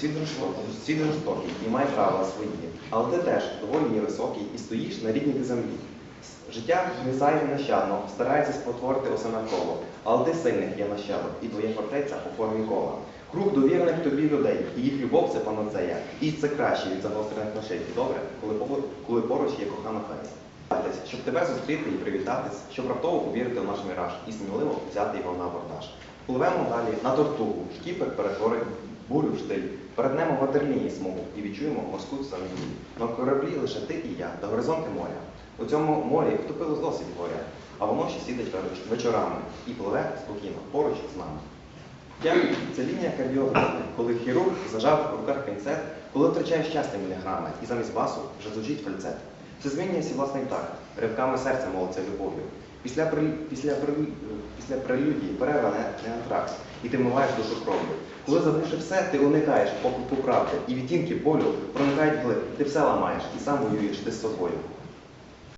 світ жорстокий, і має правила свої. Але ти теж доволі є високий і стоїш на рідній землі. Життя гнисає нещадно, старається спотворити усе навколо, але ти сильних є нащадок, і твоя фортеця у формі кола. Круг довірених тобі людей, і їх любов це панацея. І це краще від загострених ношей. Добре, коли, коли поруч є кохана фея. Щоб тебе зустріти і привітатись, щоб раптово повірити в наш міраж і сміливо взяти його на абордаж. Пливемо далі на тортугу, шкіпер перетворить бурю в штиль. Перетнемо ватерлінії смугу і відчуємо морську самотню. На кораблі лише ти і я, та горизонти моря. У цьому морі втопилось досить горя, а воно ще сидить веч- вечорами і пливе спокійно поруч з нами. Дякую. Це лінія кардіограми, коли хірург зажав в руках пінцет, коли втрачає щастя міліграми, і замість басу вже звучить фальцет. Це змінюється власний так, ривками серця молиться любов'ю. Після, при... після, при... після прелюдії перерва не, не і ти вмиваєш душу кров'ю. Коли забувши все, ти уникаєш поклику правди, і відтінки болю проникають вглиб, ти все ламаєш і сам воюєш ти з собою.